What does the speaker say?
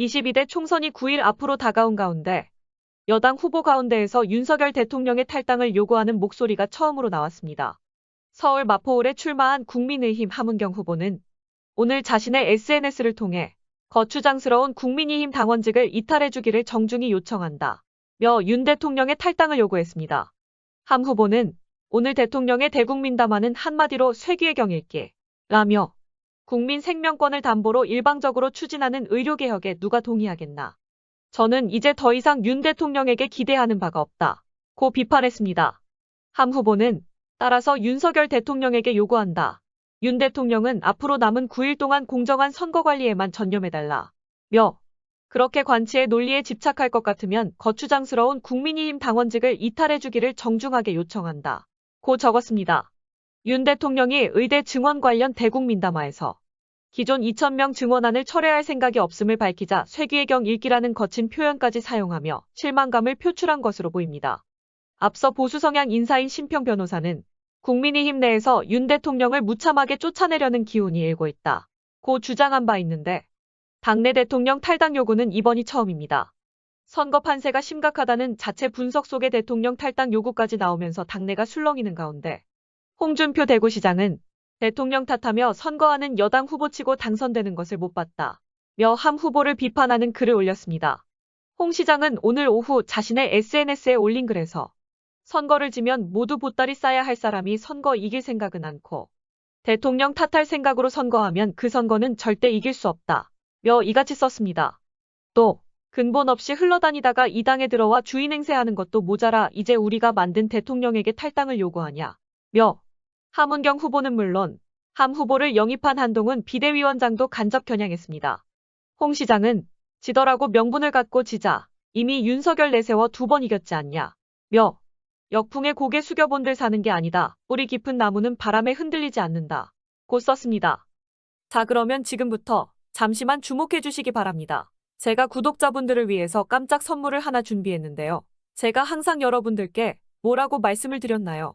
22대 총선이 9일 앞으로 다가온 가운데 여당 후보 가운데에서 윤석열 대통령의 탈당을 요구하는 목소리가 처음으로 나왔습니다. 서울 마포울에 출마한 국민의힘 함은경 후보는 오늘 자신의 SNS를 통해 거추장스러운 국민의힘 당원직을 이탈해주기를 정중히 요청한다. 며 윤 대통령의 탈당을 요구했습니다. 함 후보는 오늘 대통령의 대국민담화는 한마디로 쇠기의 경일기 라며 국민 생명권을 담보로 일방적으로 추진하는 의료개혁에 누가 동의하겠나. 저는 이제 더 이상 윤 대통령에게 기대하는 바가 없다. 고 비판했습니다. 함 후보는 따라서 윤석열 대통령에게 요구한다. 윤 대통령은 앞으로 남은 9일 동안 공정한 선거 관리에만 전념해달라. 며 그렇게 관치의 논리에 집착할 것 같으면 거추장스러운 국민의힘 당원직을 이탈해주기를 정중하게 요청한다. 고 적었습니다. 윤 대통령이 의대 증원 관련 대국민담화에서 기존 2,000명 증원안을 철회할 생각이 없음을 밝히자 쇠기의경 읽기라는 거친 표현까지 사용하며 실망감을 표출한 것으로 보입니다. 앞서 보수 성향 인사인 심평 변호사는 국민의힘 내에서 윤 대통령을 무참하게 쫓아내려는 기운이 일고 있다. 고 주장한 바 있는데 당내 대통령 탈당 요구는 이번이 처음입니다. 선거 판세가 심각하다는 자체 분석 속에 대통령 탈당 요구까지 나오면서 당내가 술렁이는 가운데 홍준표 대구시장은 대통령 탓하며 선거하는 여당 후보치고 당선되는 것을 못 봤다. 며 함 후보를 비판하는 글을 올렸습니다. 홍 시장은 오늘 오후 자신의 SNS에 올린 글에서 선거를 지면 모두 보따리 싸야 할 사람이 선거 이길 생각은 않고 대통령 탓할 생각으로 선거하면 그 선거는 절대 이길 수 없다. 며 이같이 썼습니다. 또 근본 없이 흘러다니다가 이 당에 들어와 주인 행세하는 것도 모자라 이제 우리가 만든 대통령에게 탈당을 요구하냐. 며 함은경 후보는 물론 함 후보를 영입한 한동훈 비대위원장도 간접 겨냥했습니다. 홍 시장은 지더라고 명분을 갖고 지자 이미 윤석열 내세워 두 번 이겼지 않냐. 며 역풍에 고개 숙여본들 사는 게 아니다. 뿌리 깊은 나무는 바람에 흔들리지 않는다. 고 썼습니다. 자 그러면 지금부터 잠시만 주목해 주시기 바랍니다. 제가 구독자분들을 위해서 깜짝 선물을 하나 준비했는데요. 제가 항상 여러분들께 뭐라고 말씀을 드렸나요?